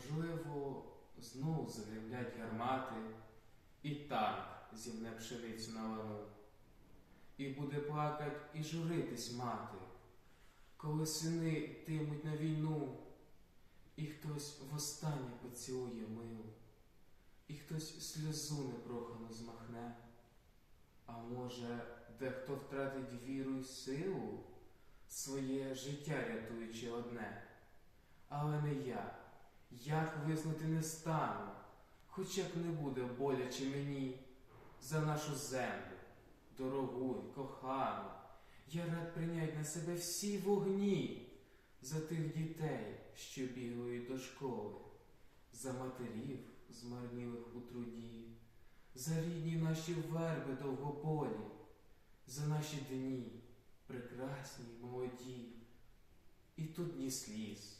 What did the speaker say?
Можливо, знов загремлять гармати, і танк зімне пшеницю на лану. І буде плакать і журитись мати, коли сини йтимуть на війну, і хтось востаннє поцілує милу, і хтось сльозу непрохану змахне. А може, дехто втратить віру й силу, своє життя рятуючи одне. Але не я, як визнати не стану, хоч як не буде боляче мені за нашу землю, дорогу й кохану. Я рад прийнять на себе всі вогні за тих дітей, що бігають до школи, за матерів, змарнілих у труді, за рідні наші верби довгополі, за наші дні, прекрасні, молоді. І тут ні сліз,